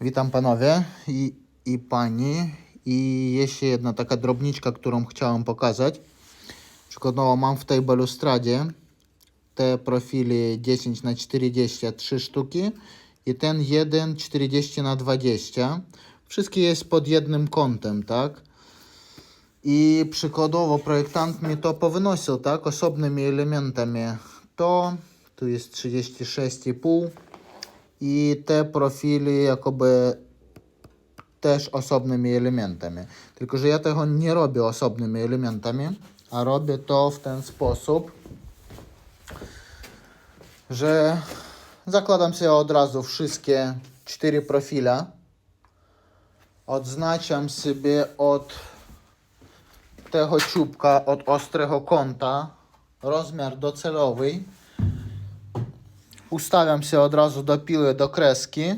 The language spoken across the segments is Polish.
Witam panowie i, i pani. I jeszcze jedna taka drobniczka, którą chciałem pokazać. Przykładowo mam w tej balustradzie te profili 10 na 40 trzy sztuki i ten jeden 40 na 20 Wszystkie jest pod jednym kątem, tak? I przykładowo projektant mi to powynosił, tak? Osobnymi elementami. To tu jest 36,5 i te profili jakoby też osobnymi elementami. Tylko, że ja tego nie robię osobnymi elementami, a robię to w ten sposób, że zakładam sobie od razu wszystkie cztery profile, odznaczam sobie od tego czubka, od ostrego kąta rozmiar docelowy, ustawiam się od razu do piły, do kreski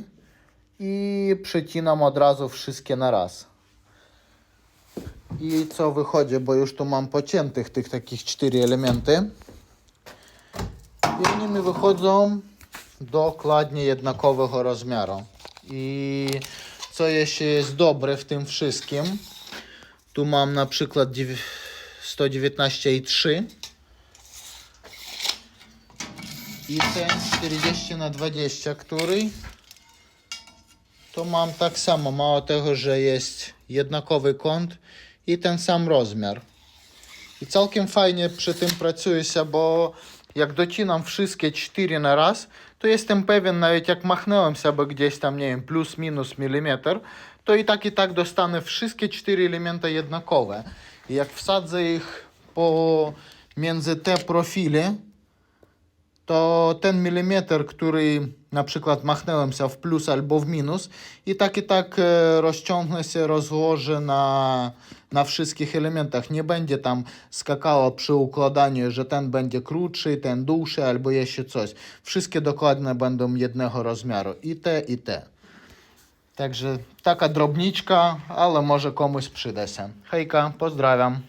i przycinam od razu wszystkie na raz. I co wychodzi, bo już tu mam pociętych tych takich cztery elementy. I oni mi wychodzą dokładnie jednakowego rozmiaru. I co jeszcze jest dobre w tym wszystkim, tu mam na przykład dziew- 119,3 i ten 40 na 20, który to mam tak samo, mało tego, że jest jednakowy kąt i ten sam rozmiar. I całkiem fajnie przy tym pracuje się, bo jak docinam wszystkie cztery na raz, to jestem pewien, nawet jak machnąłem sobie gdzieś tam, nie wiem, plus minus milimetr, to i tak i tak dostanę wszystkie cztery elementy jednakowe. I jak wsadzę ich pomiędzy te profile, to ten milimetr, który na przykład machnąłem się w plus albo w minus i tak i tak e, rozciągnę się, rozłożę na, na wszystkich elementach. Nie będzie tam skakało przy układaniu, że ten będzie krótszy, ten dłuższy albo jeszcze coś. Wszystkie dokładnie będą jednego rozmiaru. I te, i te. Także taka drobniczka, ale może komuś przyda się. Hejka, pozdrawiam.